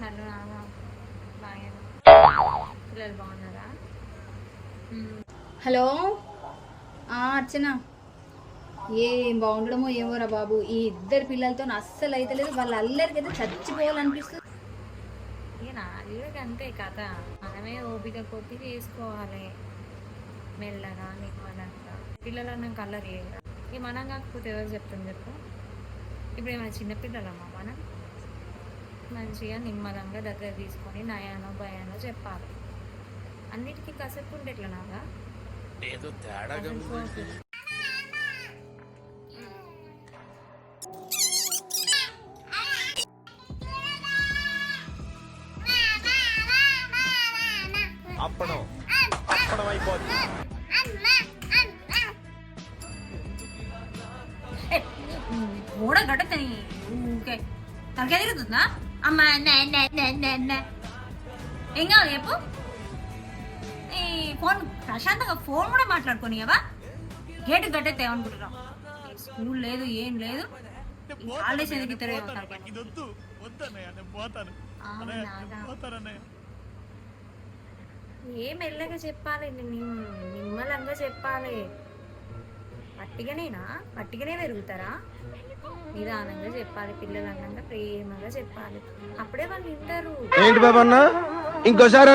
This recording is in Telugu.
బాగా పిల్లలు బాగున్నారా? హలో. ఆ, అర్చన. ఏం బాగుండడమో ఏమోరా బాబు. ఈ ఇద్దరు పిల్లలతో అస్సలు అయితే లేదు. వాళ్ళ అల్లరికైతే చచ్చిపోవాలనిపిస్తుంది నాలుగు అంతే కథ. మనమే ఓపిక కొద్ది చేసుకోవాలి మెల్లగా నిమ్మలంగా పిల్లలు అన్నాక అల్లరి చేయరా ఇక మనం కాకపోతే ఎవరు చెప్తాం చెప్పు. ఇప్పుడు ఏమైనా చిన్నపిల్లలమ్మా మనం? మంచిగా నిమ్మలంగా దగ్గర తీసుకొని నయానో భయానో చెప్పాలి అన్నిటికీ కసక్కు ఉంటే ఎట్లా నాగా ఏదో తేడాగా ఉంది అప్పడం అప్పడం అయిపోద్ది ఓడ గడ్డతని ఊకే తలకే తిరుగుతుందా అమ్మా. ఏం కావాలి చెప్పు ఈ ఫోన్ ప్రశాంతంగా ఫోన్ కూడా మాట్లాడుకోనియవా గేటు గడ్డెత్తే ఏమనుకుంటున్నావు స్కూల్ లేదు ఏం లేదు హాలిడేస్ ఎందుకు ఇద్దరు నేను ఏ మెల్లగా చెప్పాలి నిమ్- నిమ్మలంగా చెప్పాలి పట్టిగానేనా పట్టిగానే పెరుగుతారా? నిదానంగా చెప్పాలి పిల్లలు అన్నంగా ప్రేమగా చెప్పాలి. అప్పుడే వాళ్ళు వింటారు. ఏంటి బాబన్నా ఇంకోసారి